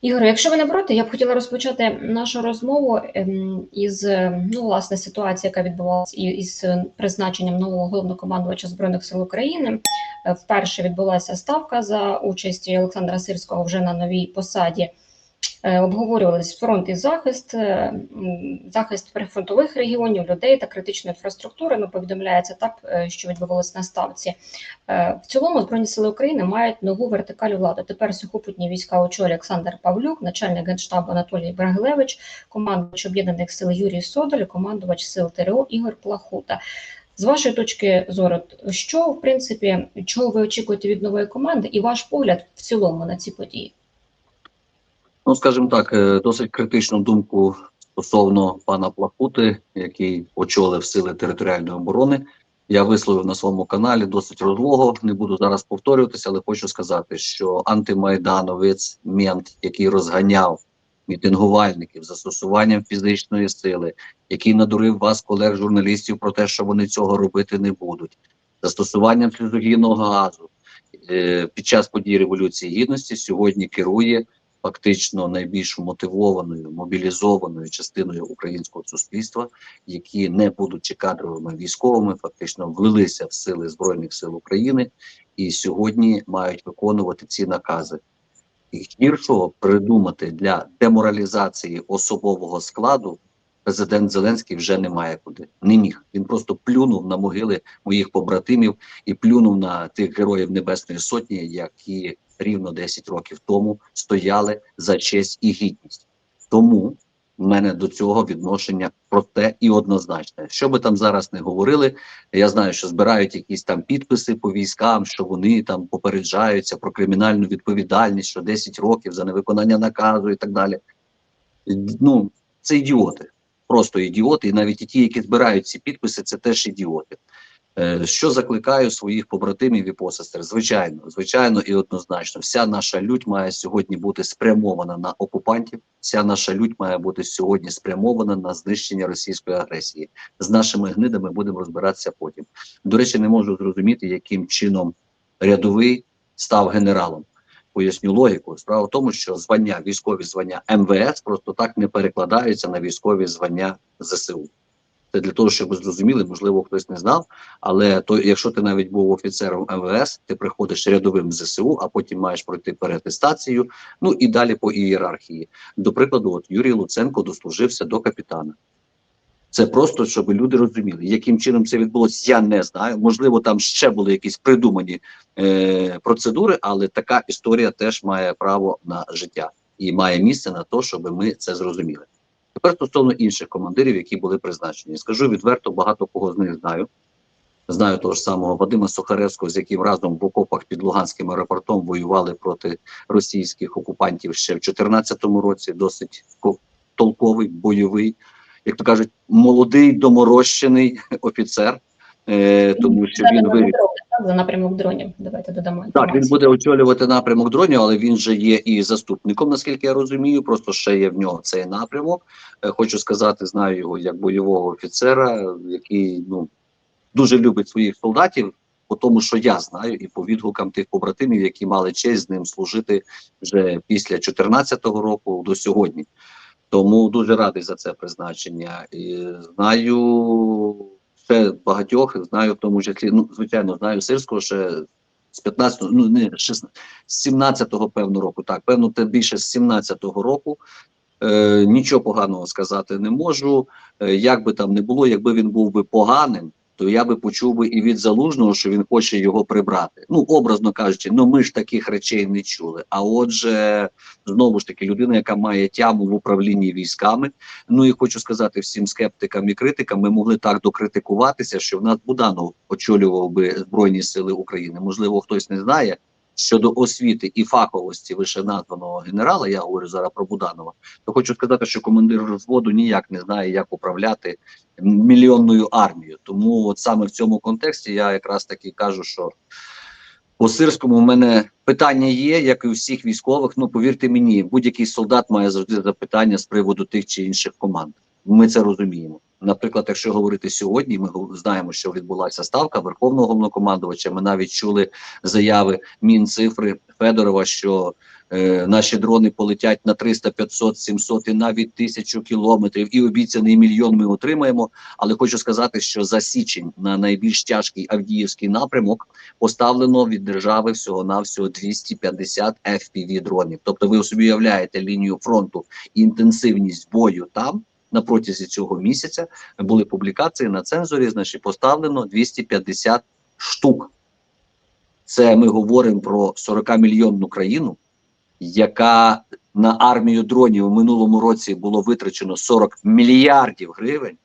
Ігор, якщо ви не проти, я б хотіла розпочати нашу розмову ем, із е, ну, власне ситуації, яка відбувалася із призначенням нового головнокомандувача збройних сил України. Е, Вперше відбулася ставка за участі Олександра Сирського вже на новій посаді. Е, Обговорювались фронт і захист, е, захист прифронтових регіонів, людей та критичної інфраструктури. Ну, повідомляється так, е, що відбувалось на ставці. В цілому Збройні сили України мають нову вертикаль влади. Тепер сухопутні війська очолює Олександр Павлюк, начальник генштабу Анатолій Брагилевич, командувач об'єднаних сил Юрій Содоль, командувач сил ТРО Ігор Плахута. З вашої точки зору, що в принципі чого ви очікуєте від нової команди, і ваш погляд в цілому на ці події? Ну, скажімо так, е, досить критичну думку стосовно пана Плахути, який очолив сили територіальної оборони. Я висловив на своєму каналі досить розлого. Не буду зараз повторюватися, але хочу сказати, що антимайдановець, мент, який розганяв мітингувальників застосуванням фізичної сили, який надурив вас, колег журналістів, про те, що вони цього робити не будуть, застосуванням сльозогінного газу е, під час подій революції гідності сьогодні керує фактично найбільш мотивованою мобілізованою частиною українського суспільства, які не будучи кадровими військовими, фактично влилися в сили збройних сил України і сьогодні мають виконувати ці накази. І гіршого придумати для деморалізації особового складу президент Зеленський вже не має куди. Не міг. Він просто плюнув на могили моїх побратимів і плюнув на тих героїв Небесної Сотні, які рівно 10 років тому стояли за честь і гідність. Тому в мене до цього відношення просте і однозначне. Що би там зараз не говорили, я знаю, що збирають якісь там підписи по військам, що вони там попереджаються про кримінальну відповідальність, що 10 років за невиконання наказу і так далі. Ну, це ідіоти, просто ідіоти, і навіть і ті, які збирають ці підписи, це теж ідіоти. Е, Що закликаю своїх побратимів і посестер? Звичайно, звичайно і однозначно, вся наша лють має сьогодні бути спрямована на окупантів. Вся наша лють має бути сьогодні спрямована на знищення російської агресії. З нашими гнидами будемо розбиратися потім. До речі, не можу зрозуміти, яким чином рядовий став генералом. Поясню логіку. Справа в тому, що звання, військові звання МВС просто так не перекладаються на військові звання ЗСУ. Це для того, щоб ви зрозуміли, можливо, хтось не знав. Але то, якщо ти навіть був офіцером МВС, ти приходиш рядовим ЗСУ, а потім маєш пройти переатестацію, ну і далі по ієрархії. До прикладу, от Юрій Луценко дослужився до капітана. Це просто, щоб люди розуміли, яким чином це відбулося, я не знаю. Можливо, там ще були якісь придумані е, процедури, але така історія теж має право на життя і має місце на те, щоб ми це зрозуміли. Тепер стосовно інших командирів, які були призначені, скажу відверто, багато кого з них знаю. Знаю того ж самого Вадима Сухаревського, з яким разом в окопах під Луганським аеропортом воювали проти російських окупантів ще в 2014 році. Досить ко- толковий, бойовий, як то кажуть, молодий доморощений офіцер, е, тому що він вирішив. за напрямок дронів. Давайте додамо Так, він буде очолювати напрямок дронів, але він же є і заступником, наскільки я розумію. Просто ще є в нього цей напрямок. Е, Хочу сказати, знаю його як бойового офіцера, який ну дуже любить своїх солдатів, по тому, що я знаю, і по відгукам тих побратимів, які мали честь з ним служити вже після 2014 року до сьогодні. Тому дуже радий за це призначення. І знаю ще багатьох, знаю в тому числі, ну звичайно, знаю сирського ще з 15-го, ну не 16, з 17-го, певно року. Так, певно, те більше з 17-го року. Е, нічого поганого сказати не можу. Е, як би там не було, якби він був би поганим, то я би почув би і від залужного, що він хоче його прибрати. Ну, образно кажучи, ну ми ж таких речей не чули. А отже, знову ж таки, людина, яка має тяму в управлінні військами. Ну і хочу сказати всім скептикам і критикам, ми могли так докритикуватися, що в нас Буданов очолював би Збройні Сили України. Можливо, хтось не знає. Щодо освіти і фаховості вище названого генерала, я говорю зараз про Буданова, то хочу сказати, що командир розводу ніяк не знає, як управляти мільйонною армією. Тому от саме в цьому контексті я якраз таки кажу, що по сирському в мене питання є, як і у всіх військових. Ну повірте мені, будь-який солдат має завжди запитання з приводу тих чи інших команд. Ми це розуміємо. Наприклад, якщо говорити сьогодні, ми знаємо, що відбулася ставка Верховного головнокомандувача. Ми навіть чули заяви Мінцифри Федорова, що е, наші дрони полетять на 300, 500, 700 і навіть тисячу кілометрів, і обіцяний мільйон ми отримаємо. Але хочу сказати, що за січень на найбільш тяжкий Авдіївський напрямок поставлено від держави всього навсього 250 FPV дронів. Тобто, ви собі уявляєте лінію фронту інтенсивність бою там. На протязі цього місяця були публікації на цензорі, значить поставлено 250 штук. Це ми говоримо про 40 мільйонну країну, яка на армію дронів у минулому році було витрачено 40 мільярдів гривень.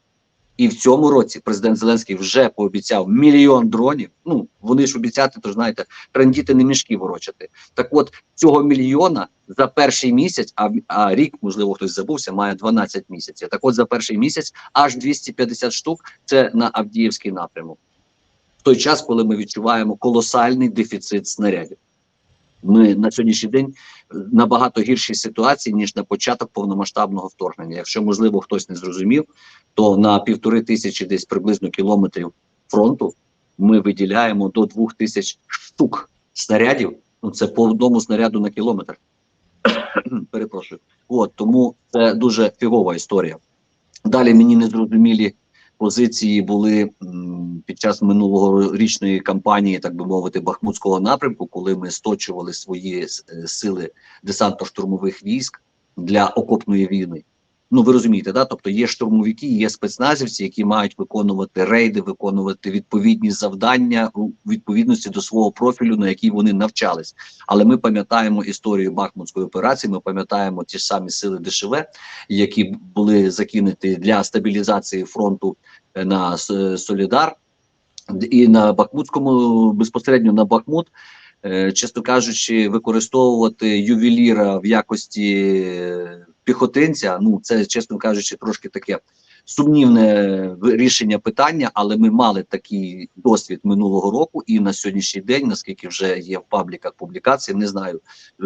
І в цьому році президент Зеленський вже пообіцяв мільйон дронів. Ну вони ж обіцяти, то знаєте, трендіти не мішки ворочати. Так от цього мільйона за перший місяць, а, а рік, можливо, хтось забувся, має 12 місяців. Так от за перший місяць аж 250 штук це на Авдіївський напрямок. В той час, коли ми відчуваємо колосальний дефіцит снарядів. Ми на сьогоднішній день набагато гіршій ситуації, ніж на початок повномасштабного вторгнення. Якщо, можливо, хтось не зрозумів, то на півтори тисячі десь приблизно кілометрів фронту ми виділяємо до двох тисяч штук снарядів. Ну це по одному снаряду на кілометр. Перепрошую. От тому це дуже фігова історія. Далі мені незрозумілі позиції були під час минулого річної кампанії, так би мовити, Бахмутського напрямку, коли ми сточували свої е, сили десантно-штурмових військ для окопної війни. Ну ви розумієте, да? Тобто є штурмовики, є спецназівці, які мають виконувати рейди, виконувати відповідні завдання у відповідності до свого профілю, на який вони навчались. Але ми пам'ятаємо історію Бахмутської операції. Ми пам'ятаємо ті самі сили ДШВ, які були закинуті для стабілізації фронту е, на Солідар і на Бахмутському безпосередньо на Бахмут. е, Чесно кажучи, використовувати ювеліра в якості е, піхотинця. Ну це чесно кажучи, трошки таке сумнівне рішення питання, але ми мали такий досвід минулого року, і на сьогоднішній день, наскільки вже є в пабліках публікації, не знаю,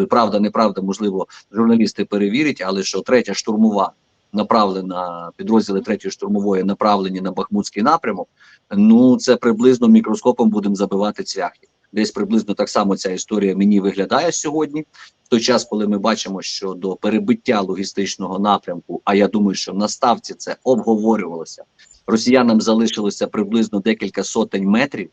правда, неправда, можливо, журналісти перевірять, але що третя штурмова направлена підрозділи третьої штурмової направлені на Бахмутський напрямок. Ну це приблизно мікроскопом будемо забивати цвяхи. Десь приблизно так само ця історія мені виглядає сьогодні. В той час, коли ми бачимо, що до перебиття логістичного напрямку, а я думаю, що на ставці це обговорювалося. Росіянам залишилося приблизно декілька сотень метрів,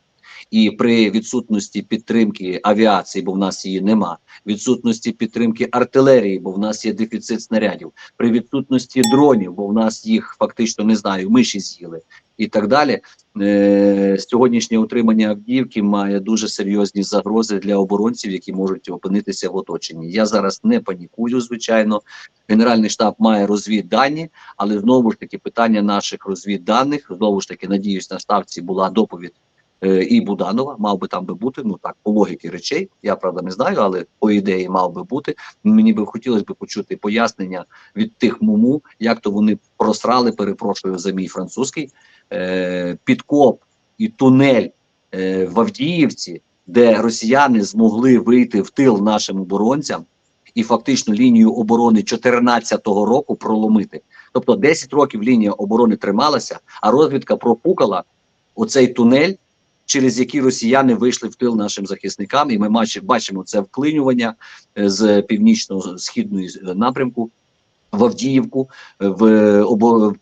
і при відсутності підтримки авіації, бо в нас її нема, відсутності підтримки артилерії, бо в нас є дефіцит снарядів, при відсутності дронів, бо в нас їх фактично не знаю, миші з'їли і так далі. Е, сьогоднішнє утримання Авдіївки має дуже серйозні загрози для оборонців, які можуть опинитися в оточенні. Я зараз не панікую, звичайно. Генеральний штаб має розвіддані, але знову ж таки питання наших розвідданих знову ж таки надіюсь, на ставці була доповідь і Буданова, мав би там би бути. Ну так, по логіки речей. Я правда не знаю, але по ідеї мав би бути. Мені би хотілося б почути пояснення від тих муму, як то вони просрали, перепрошую за мій французький е, підкоп і тунель е, в Авдіївці, де росіяни змогли вийти в тил нашим оборонцям і фактично лінію оборони 2014 року проломити. Тобто 10 років лінія оборони трималася, а розвідка пропукала оцей тунель, через який росіяни вийшли в тил нашим захисникам, і ми бачи- бачимо це вклинювання е, з північно-східної е, напрямку в Авдіївку е, в,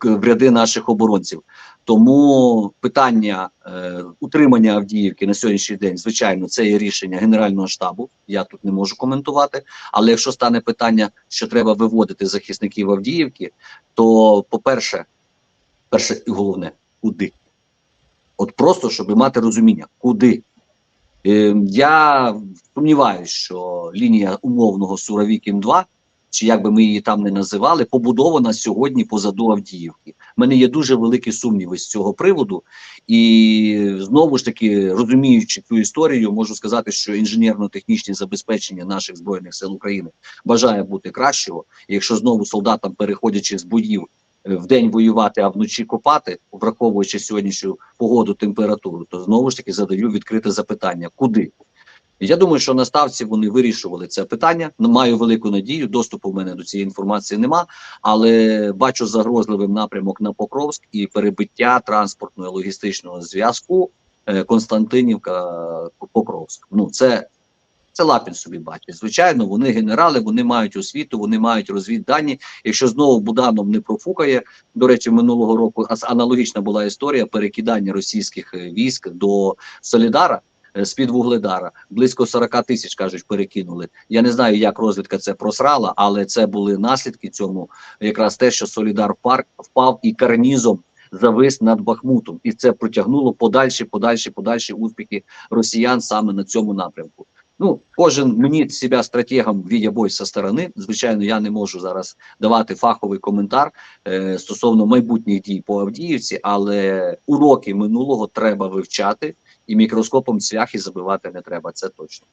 в ряди наших оборонців. Тому питання е, утримання Авдіївки на сьогоднішній день, звичайно, це є рішення Генерального штабу. Я тут не можу коментувати. Але якщо стане питання, що треба виводити захисників Авдіївки, то по-перше, перше і головне, куди? От просто щоб мати розуміння, куди. Е, я сумніваюся, що лінія умовного Суровікін 2 чи як би ми її там не називали, побудована сьогодні позаду Авдіївки. У мене є дуже великі сумніви з цього приводу, і знову ж таки, розуміючи цю історію, можу сказати, що інженерно-технічне забезпечення наших збройних сил України бажає бути кращого. І якщо знову солдатам, переходячи з боїв е, в день воювати, а вночі копати, враховуючи сьогоднішню погоду, температуру, то знову ж таки задаю відкрите запитання: куди? Я думаю, що на ставці вони вирішували це питання. Маю велику надію. Доступу в мене до цієї інформації нема, але бачу загрозливим напрямок на Покровськ і перебиття транспортного логістичного зв'язку е, Константинівка Покровськ. Ну це. Це Лапін собі бачить. Звичайно, вони генерали, вони мають освіту, вони мають розвіддані. Якщо знову Буданов не профукає, до речі, минулого року аналогічна була історія перекидання російських е, військ до Солідара е, з-під Вугледара. Близько 40 тисяч кажуть, перекинули. Я не знаю, як розвідка це просрала, але це були наслідки цьому. Якраз те, що Солідар парк впав і карнізом завис над Бахмутом, і це протягнуло подальші, подальші, подальші успіхи росіян саме на цьому напрямку. Ну, кожен мені себе стратегом відя бой со сторони. Звичайно, я не можу зараз давати фаховий коментар е, стосовно майбутніх дій по Авдіївці, але уроки минулого треба вивчати, і мікроскопом цвяхи забивати не треба. Це точно.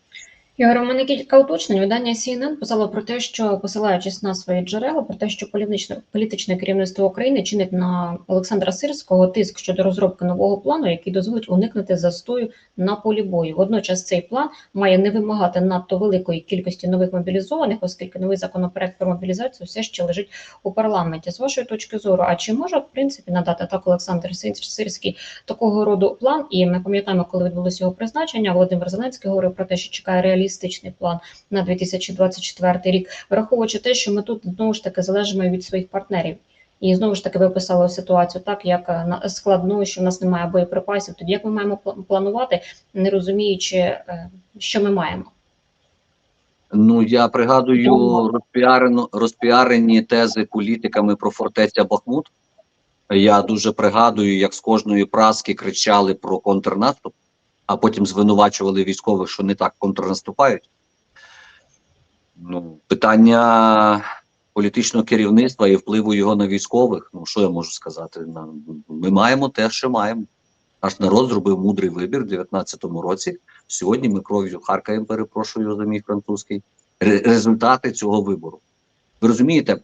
Ігор, кілька уточнень. Видання CNN писало про те, що посилаючись на свої джерела, про те, що політичне, політичне керівництво України чинить на Олександра Сирського тиск щодо розробки нового плану, який дозволить уникнути застою на полі бою. Водночас цей план має не вимагати надто великої кількості нових мобілізованих, оскільки новий законопроект про мобілізацію все ще лежить у парламенті. З вашої точки зору, а чи може в принципі надати так Олександр Сирський такого роду план? І ми пам'ятаємо, коли відбулося його призначення, Володимир Зеленський говорив про те, що чекає реалістичний план на 2024 рік, враховуючи те, що ми тут знову ж таки залежимо від своїх партнерів. І знову ж таки ви ситуацію так, як е, складною, що в нас немає боєприпасів. Тоді як ми маємо планувати, не розуміючи, е, що ми маємо. Ну я пригадую розпіарені тези політиками про фортеця Бахмут. Я дуже пригадую, як з кожної праски кричали про контрнаступ, а потім звинувачували військових, що не так контрнаступають. Ну, питання політичного керівництва і впливу його на військових. Ну що я можу сказати? Ми маємо те, що маємо. Наш народ зробив мудрий вибір в 19-му році. Сьогодні ми кров'ю харкаємо, перепрошую за мій французький. Результати цього вибору. Ви розумієте,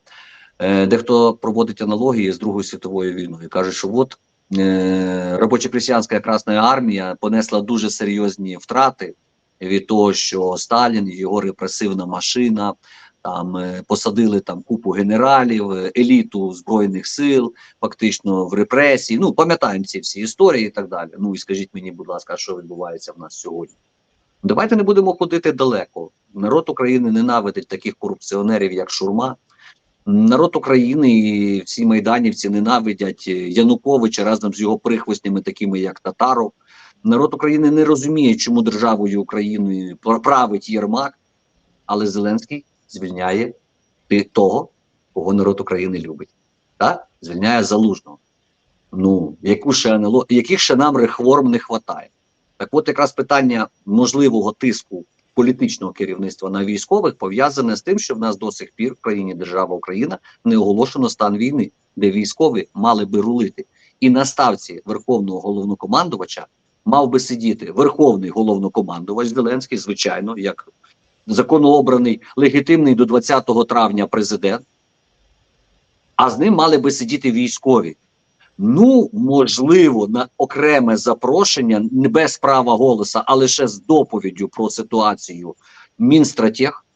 е, дехто проводить аналогії з Другою світовою війною. Каже, що от е, робоче-крестьянська Красна армія понесла дуже серйозні втрати від того, що Сталін, його репресивна машина, там е, посадили там купу генералів, е, еліту збройних сил, фактично в репресії. Ну пам'ятаємо ці всі історії і так далі. Ну і скажіть мені, будь ласка, що відбувається в нас сьогодні? Давайте не будемо ходити далеко. Народ України ненавидить таких корупціонерів, як Шурма. Народ України і всі майданівці ненавидять е, Януковича разом з його прихвостнями, такими як Татаров. Народ України не розуміє, чому державою Україною править Єрмак, але Зеленський звільняє того, кого народ України любить. Так? Звільняє залужного. Ну, яку ще яких ще нам реформ не вистачає? Так от якраз питання можливого тиску політичного керівництва на військових пов'язане з тим, що в нас до сих пір в країні держава Україна не оголошено стан війни, де військові мали би рулити. І на ставці верховного головнокомандувача мав би сидіти верховний головнокомандувач Зеленський, звичайно, як законообраний, легітимний до 20 травня президент. А з ним мали би сидіти військові. Ну, можливо, на окреме запрошення, не без права голоса, а лише з доповіддю про ситуацію Мінстратех,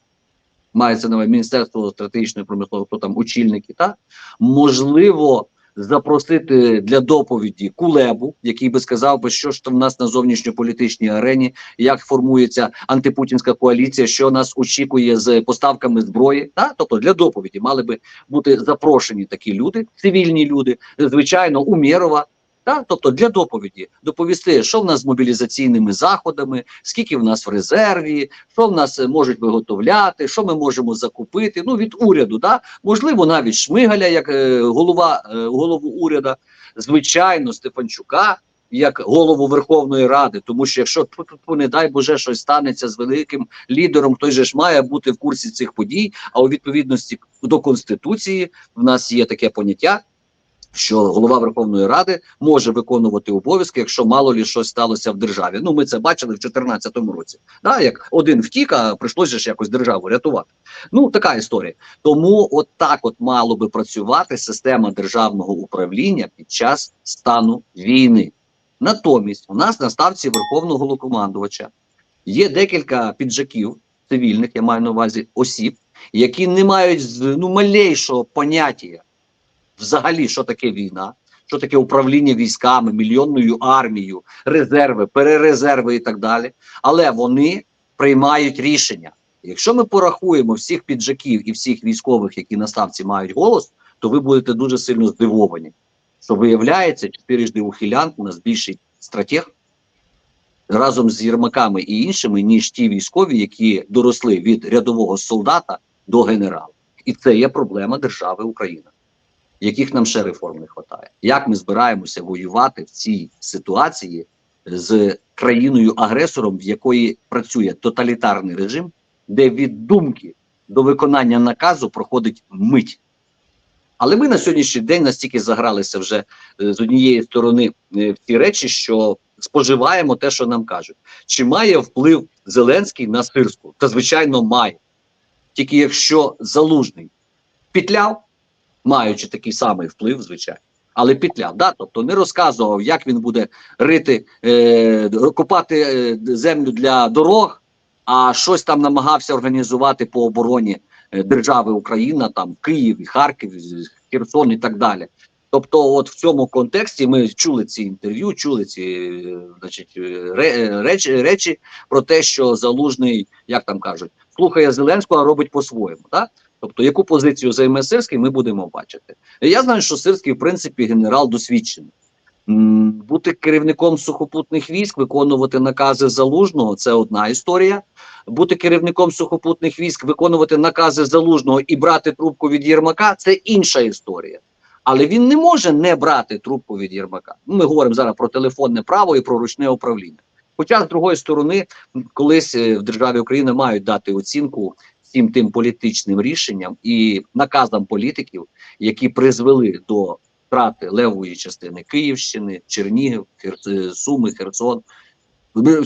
мається на увазі Міністерство стратегічної промислової, хто там очільники, так? можливо, запросити для доповіді Кулебу, який би сказав би, що ж там в нас на зовнішньополітичній арені, як формується антипутінська коаліція, що нас очікує з поставками зброї. Та Тобто для доповіді мали би бути запрошені такі люди, цивільні люди, звичайно, Умєрова. Та, тобто для доповіді доповісти, що в нас з мобілізаційними заходами, скільки в нас в резерві, що в нас е, можуть виготовляти, що ми можемо закупити. Ну від уряду, да можливо, навіть Шмигаля, як е, голова е, голову уряду, звичайно, Стефанчука. Як голову Верховної Ради, тому що якщо не дай Боже щось станеться з великим лідером, той же ж має бути в курсі цих подій. А у відповідності до конституції в нас є таке поняття, що голова Верховної Ради може виконувати обов'язки, якщо мало лі щось сталося в державі. Ну ми це бачили в 2014 році. Да, як один втік, а прийшлося ж якось державу рятувати. Ну така історія. Тому от так от мало би працювати система державного управління під час стану війни. Натомість, у нас на ставці верховного головнокомандувача Є декілька піджаків цивільних, я маю на увазі осіб, які не мають ну, малейшого поняття взагалі, що таке війна, що таке управління військами, мільйонною армією, резерви, перерезерви і так далі. Але вони приймають рішення. Якщо ми порахуємо всіх піджаків і всіх військових, які на ставці мають голос, то ви будете дуже сильно здивовані, що виявляється, чотирижди ухилянт у нас більший стратег разом з Єрмаками і іншими, ніж ті військові, які доросли від рядового солдата до генерала. І це є проблема держави Україна, яких нам ще реформ не вистачає. Як ми збираємося воювати в цій ситуації з країною-агресором, в якої працює тоталітарний режим, де від думки до виконання наказу проходить мить. Але ми на сьогоднішній день настільки загралися вже е, з однієї сторони е, в ці речі, що споживаємо те, що нам кажуть. Чи має вплив Зеленський на Сирську? Та звичайно має. Тільки якщо залужний пітляв, маючи такий самий вплив, звичайно. Але пітляв, да? тобто не розказував, як він буде рити, е, копати е, землю для дорог, а щось там намагався організувати по обороні е, держави Україна, там Київ, Харків, Херсон і так далі. Тобто, от в цьому контексті ми чули ці інтерв'ю, чули ці е, значить, ре- речі, речі про те, що залужний, як там кажуть, слухає Зеленського, а робить по-своєму. Так? Тобто, яку позицію займе Сирський, ми будемо бачити. Я знаю, що Сирський, в принципі, генерал досвідчений. Бути керівником сухопутних військ, виконувати накази залужного це одна історія. Бути керівником сухопутних військ, виконувати накази залужного і брати трубку від Єрмака це інша історія. Але він не може не брати трубку від Єрмака. Ну, Ми говоримо зараз про телефонне право і про ручне управління. Хоча, з другої сторони, колись е, в державі Україна мають дати оцінку всім тим політичним рішенням і наказам політиків, які призвели до втрати левої частини Київщини, Чернігів, Хер- Суми, Херсон,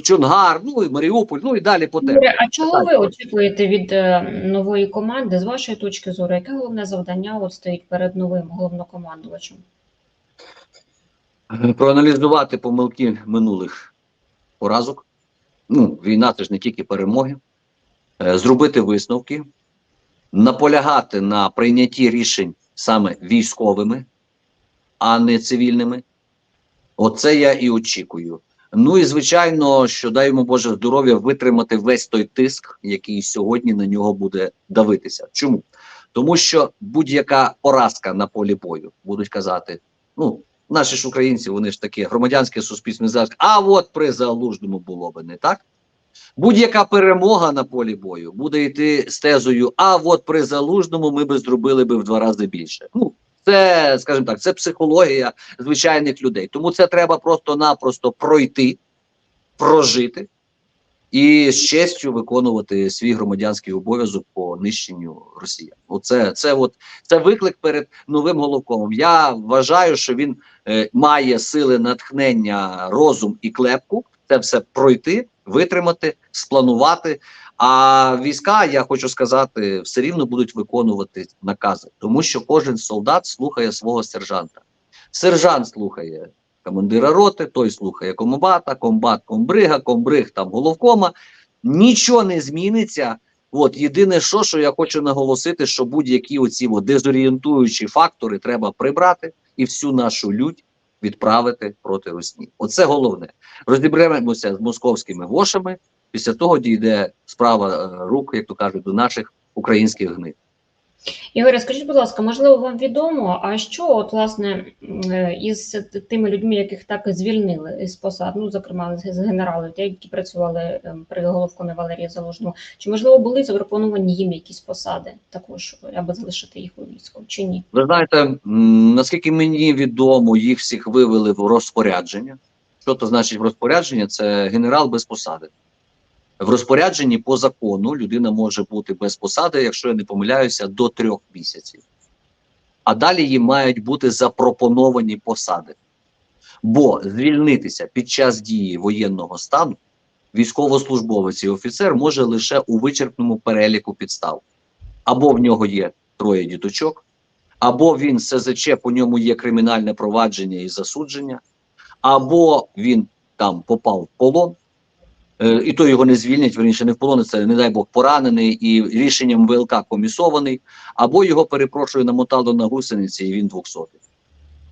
Чонгар, ну і Маріуполь, ну і далі по темі. А чого ви очікуєте від е, нової команди? З вашої точки зору, яке головне завдання от стоїть перед новим головнокомандувачем? Е, проаналізувати помилки минулих поразок. Ну, війна це ж не тільки перемоги, Е, зробити висновки, наполягати на прийнятті рішень саме військовими, а не цивільними. Оце я і очікую. Ну і звичайно, що йому Боже здоров'я витримати весь той тиск, який сьогодні на нього буде давитися. Чому? Тому що будь-яка поразка на полі бою будуть казати: ну, наші ж українці, вони ж такі громадянське суспільство, а от при залужному було би не так. Будь-яка перемога на полі бою буде йти з тезою, а от при залужному ми би зробили би в два рази більше. Ну, це, скажімо так, це психологія звичайних людей. Тому це треба просто-напросто пройти, прожити і з честю виконувати свій громадянський обов'язок по нищенню Росії. Оце це, от, це виклик перед новим головкомом. Я вважаю, що він е, має сили натхнення, розум і клепку це все пройти, витримати, спланувати. А війська, я хочу сказати, все рівно будуть виконувати накази, тому що кожен солдат слухає свого сержанта. Сержант слухає командира роти, той слухає комбата, комбат комбрига, комбриг там головкома. Нічого не зміниться. От єдине, що, що я хочу наголосити, що будь-які оці от дезорієнтуючі фактори треба прибрати і всю нашу лють відправити проти Росії. Оце головне. Розібремося з московськими вошами. Після того дійде справа е, рук, як то кажуть, до наших українських гнид. Ігоря, скажіть, будь ласка, можливо, вам відомо, а що от власне е, із тими людьми, яких так звільнили із посад, ну зокрема з генералів, які працювали ем, при головкомі Валерії Залужному, чи можливо були запропоновані їм якісь посади також, аби залишити їх у війську, чи ні? Ви знаєте, наскільки мені відомо, їх всіх вивели в розпорядження. Що то значить розпорядження? Це генерал без посади. В розпорядженні по закону людина може бути без посади, якщо я не помиляюся, до трьох місяців. А далі їм мають бути запропоновані посади. Бо звільнитися під час дії воєнного стану військовослужбовець і офіцер може лише у вичерпному переліку підстав. Або в нього є троє діточок, або він СЗЧ, по ньому є кримінальне провадження і засудження, або він там попав в полон, і то його не звільнять, верніше не в полон, це, не дай Бог, поранений і рішенням ВЛК комісований, або його, перепрошую, намотало на гусениці, і він двохсотий.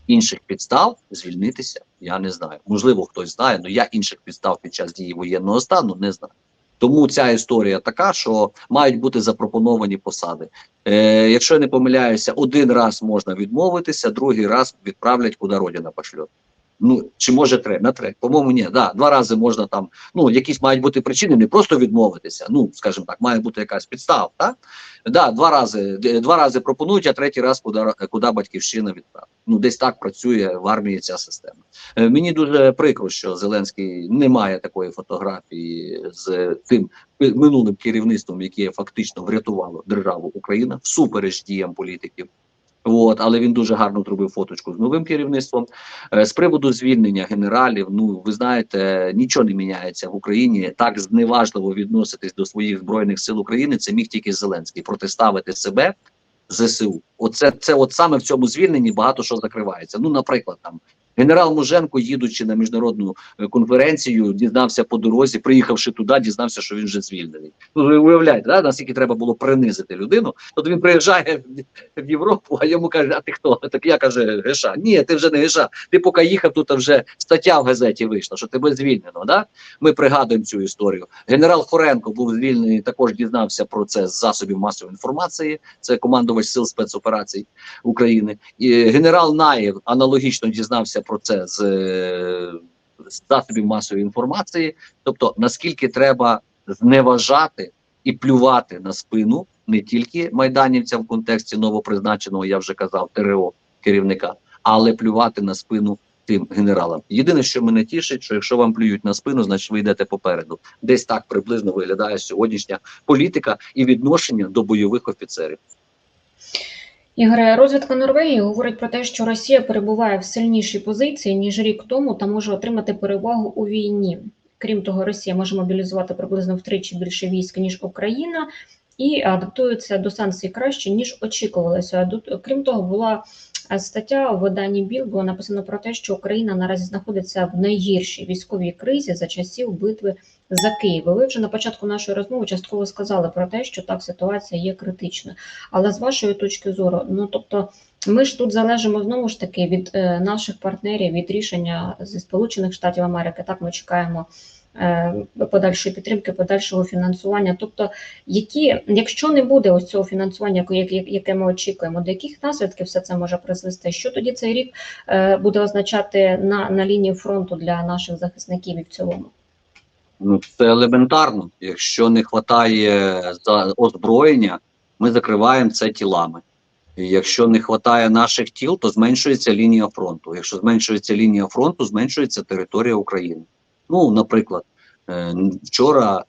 Інших підстав звільнитися я не знаю. Можливо, хтось знає, але я інших підстав під час дії воєнного стану не знаю. Тому ця історія така, що мають бути запропоновані посади. Е, якщо я не помиляюся, один раз можна відмовитися, другий раз відправлять, куди родина пошльот. Ну чи може три на три? По-моєму, ні. Да, два рази можна там. Ну якісь мають бути причини, не просто відмовитися. Ну скажімо так, має бути якась підстава. Так? Да, два рази два рази пропонують, а третій раз куди, куди батьківщина відправить. Ну десь так працює в армії ця система. Е, Мені дуже прикро, що Зеленський не має такої фотографії з тим минулим керівництвом, яке фактично врятувало державу Україна всупереч діям політиків. От, але він дуже гарно зробив фоточку з новим керівництвом. Е, З приводу звільнення генералів, ну ви знаєте, нічого не міняється в Україні. Так зневажливо відноситись до своїх збройних сил України. Це міг тільки Зеленський протиставити себе ЗСУ. Оце це от саме в цьому звільненні багато що закривається. Ну, наприклад, там генерал Муженко, їдучи на міжнародну е, конференцію, дізнався по дорозі, приїхавши туди, дізнався, що він вже звільнений. Ну, ви уявляєте, да, наскільки треба було принизити людину. От він приїжджає в- Європу, а йому каже, а ти хто? Так я каже, Геша. Ні, ти вже не Геша. Ти поки їхав, тут вже стаття в газеті вийшла, що тебе звільнено. Да? Ми пригадуємо цю історію. Генерал Хоренко був звільнений, також дізнався про це з засобів масової інформації. Це командувач сил спецоперацій України. І генерал Наєв аналогічно дізнався про це з, з засобів масової інформації. Тобто, наскільки треба зневажати і плювати на спину не тільки майданівцям в контексті новопризначеного, я вже казав, ТРО керівника, але плювати на спину тим генералам. Єдине, що мене тішить, що якщо вам плюють на спину, значить ви йдете попереду. Десь так приблизно виглядає сьогоднішня політика і відношення до бойових офіцерів. Ігоре, розвідка Норвегії говорить про те, що Росія перебуває в сильнішій позиції ніж рік тому та може отримати перевагу у війні. Крім того, Росія може мобілізувати приблизно втричі більше військ ніж Україна, і адаптується до санкцій краще ніж очікувалося. Крім того, була е, стаття у виданні Біл, було написано про те, що Україна наразі знаходиться в найгіршій військовій кризі за часів битви за Київ. Ви вже на початку нашої розмови частково сказали про те, що так ситуація є критичною. Але з вашої точки зору, ну тобто, ми ж тут залежимо знову ж таки від е, наших партнерів, від рішення зі Сполучених Штатів Америки. Так ми чекаємо е, подальшої підтримки, подальшого фінансування. Тобто, які, якщо не буде ось цього фінансування, яке ми очікуємо, до яких наслідків все це може призвести? Що тоді цей рік е, буде означати на, на лінії фронту для наших захисників і в цілому? Ну це елементарно. Якщо не вистачає за озброєння, ми закриваємо це тілами. І якщо не вистачає наших тіл, то зменшується лінія фронту. Якщо зменшується лінія фронту, зменшується територія України. Ну, наприклад, е, вчора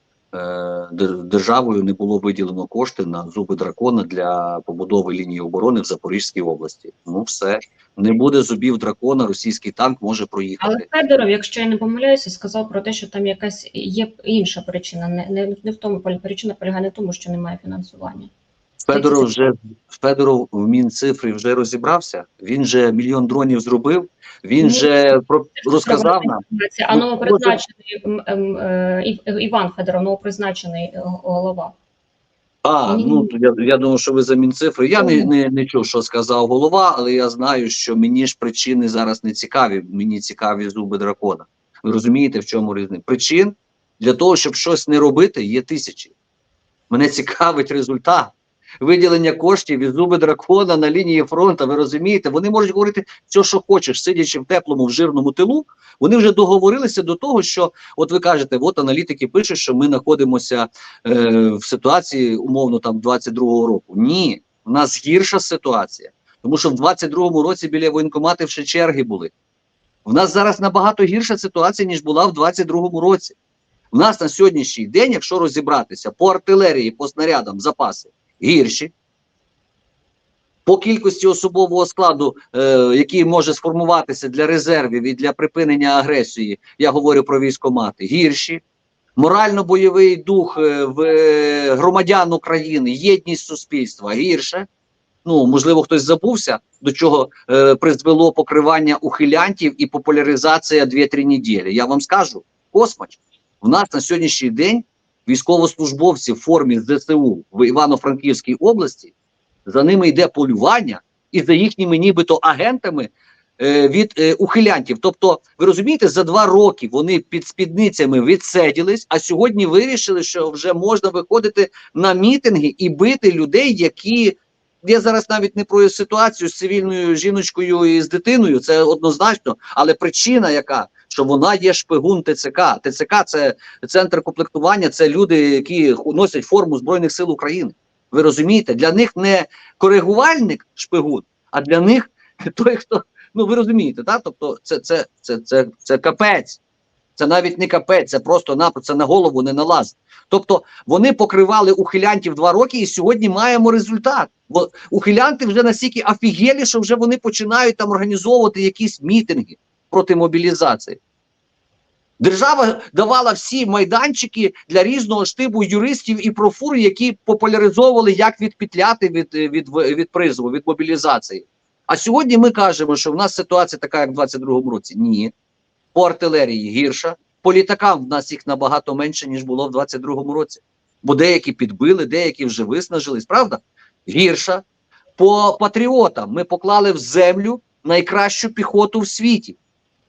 державою не було виділено кошти на зуби дракона для побудови лінії оборони в Запорізькій області. Ну все не буде зубів дракона, російський танк може проїхати. Але Федоров, якщо я не помиляюся, сказав про те, що там якась є інша причина. Не, не, не в тому причина полягає не в тому, що немає фінансування. Федоров вже Федоров в Мінцифрі вже розібрався. Він же мільйон дронів зробив. Він Ну, же про розказав нам. А Ну, новопризначений е, Ів- Іван Федоров, новопризначений е, голова. А Ні. ну я, я думав, що ви за Мінцифри. Я не, не, не чув, що сказав голова, але я знаю, що мені ж причини зараз не цікаві. Мені цікаві зуби дракона. Ви розумієте, в чому різниця? Причин для того, щоб щось не робити, є тисячі. Мене цікавить результат. Виділення коштів і зуби дракона на лінії фронту. Ви розумієте? Вони можуть говорити все, що хочеш, сидячи в теплому, в жирному тилу. Вони вже договорилися до того, що от ви кажете, от аналітики пишуть, що ми знаходимося е, в ситуації умовно там 22-го року. Ні, в нас гірша ситуація, тому що в 22-му році біля воєнкоматів ще черги були. В нас зараз набагато гірша ситуація, ніж була в 22-му році. У нас на сьогоднішній день, якщо розібратися по артилерії, по снарядам, запаси гірші. По кількості особового складу, е, який може сформуватися для резервів і для припинення агресії, я говорю про військомати, гірші. Морально-бойовий дух е, в е, громадян України, єдність суспільства гірше. Ну, можливо, хтось забувся, до чого е, призвело покривання ухилянтів і популяризація 2-3 неділі. Я вам скажу, космоч. В нас на сьогоднішній день військовослужбовці в формі ЗСУ в Івано-Франківській області, за ними йде полювання і за їхніми нібито агентами е, від е, ухилянтів. Тобто, ви розумієте, за два роки вони під спідницями відсиділись, а сьогодні вирішили, що вже можна виходити на мітинги і бити людей, які. Я зараз навіть не про ситуацію з цивільною жіночкою і з дитиною, це однозначно, але причина яка, що вона є шпигун ТЦК. ТЦК це центр комплектування, це люди, які носять форму Збройних сил України. Ви розумієте, для них не коригувальник шпигун, а для них той, хто ну ви розумієте, так? Тобто, це, це, це, це, це капець. Це навіть не капець, це просто напрочь, це на голову не налазить. Тобто вони покривали ухилянтів два роки, і сьогодні маємо результат. Бо ухилянти вже настільки офігелі, що вже вони починають там організовувати якісь мітинги проти мобілізації. Держава давала всі майданчики для різного штибу юристів і профур, які популяризовували, як відпетляти від, від, від призову, від мобілізації. А сьогодні ми кажемо, що в нас ситуація така, як в 22-му році. Ні. По артилерії гірша, по літакам в нас їх набагато менше, ніж було в 22-му році. Бо деякі підбили, деякі вже виснажились, правда? Гірша. По патріотам ми поклали в землю найкращу піхоту в світі.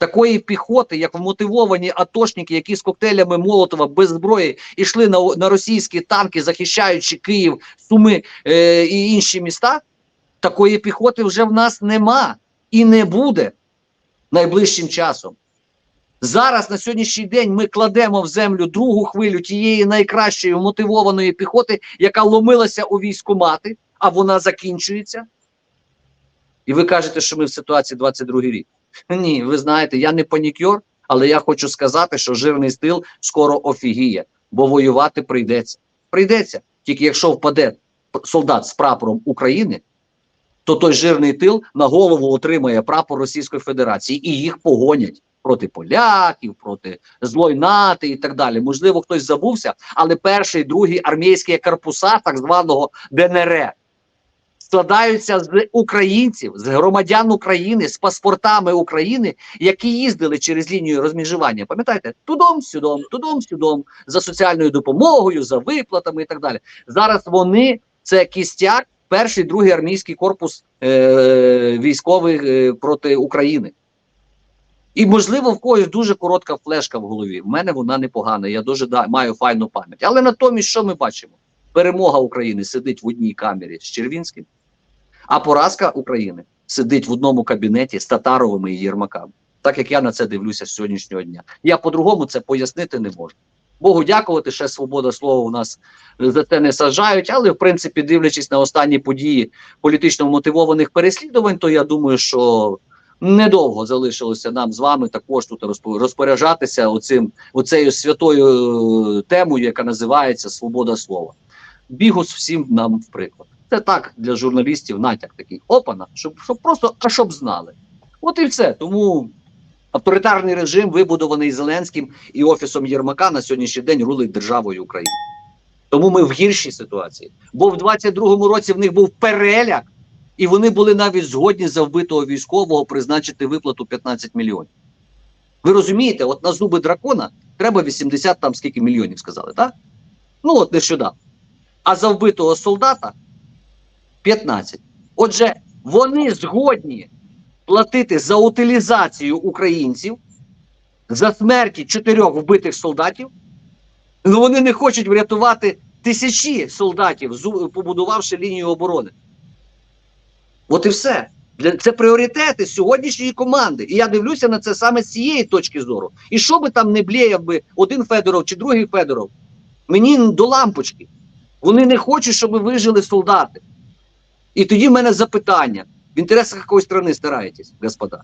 Такої піхоти, як вмотивовані атошники, які з коктейлями Молотова без зброї йшли на, на російські танки, захищаючи Київ, Суми е, і інші міста, такої піхоти вже в нас нема і не буде найближчим часом. Зараз на сьогоднішній день ми кладемо в землю другу хвилю тієї найкращої мотивованої піхоти, яка ломилася у військомати, а вона закінчується. І ви кажете, що ми в ситуації 22 рік. Ні, ви знаєте, я не панікер, але я хочу сказати, що жирний стил скоро офігіє, бо воювати прийдеться. Прийдеться. Тільки якщо впаде солдат з прапором України, то той жирний тил на голову отримає прапор Російської Федерації і їх погонять проти поляків, проти злої нати і так далі. Можливо, хтось забувся, але перший, другий армійські корпуса так званого ДНР складаються з українців, з громадян України, з паспортами України, які їздили через лінію розміжування. Пам'ятаєте, тудом, сюдом, тудом, сюдом, за соціальною допомогою, за виплатами і так далі. Зараз вони це кістяк, перший, другий армійський корпус е- військових е проти України. І, можливо, в когось дуже коротка флешка в голові. В мене вона непогана, я дуже да, маю файну пам'ять. Але натомість, що ми бачимо? Перемога України сидить в одній камері з Червінським, а поразка України сидить в одному кабінеті з Татаровими і Єрмаками. Так як я на це дивлюся з сьогоднішнього дня. Я по-другому це пояснити не можу. Богу дякувати, ще свобода слова у нас за це не саджають, але в принципі, дивлячись на останні події політично мотивованих переслідувань, то я думаю, що недовго залишилося нам з вами також тут розпо- розпоряджатися оцим оцею святою е, темою, яка називається Свобода слова. Бігус всім нам в приклад. Це так для журналістів натяк такий опана, щоб, щоб просто а щоб знали. От і все. Тому авторитарний режим, вибудований Зеленським і офісом Єрмака, на сьогоднішній день рулить державою України. Тому ми в гіршій ситуації. Бо в 22-му році в них був переляк, і вони були навіть згодні за вбитого військового призначити виплату 15 мільйонів. Ви розумієте, от на зуби дракона треба 80 там скільки мільйонів сказали, так? Ну от нещодавно. А за вбитого солдата 15. Отже, вони згодні платити за утилізацію українців за смерті чотирьох вбитих солдатів. Ну вони не хочуть врятувати тисячі солдатів, побудувавши лінію оборони. От і все. Це пріоритети сьогоднішньої команди. І я дивлюся на це саме з цієї точки зору. І що би там не блеяв би один Федоров чи другий Федоров, мені до лампочки. Вони не хочуть, щоб вижили солдати. І тоді в мене запитання: в інтересах якої країни стараєтесь, господа?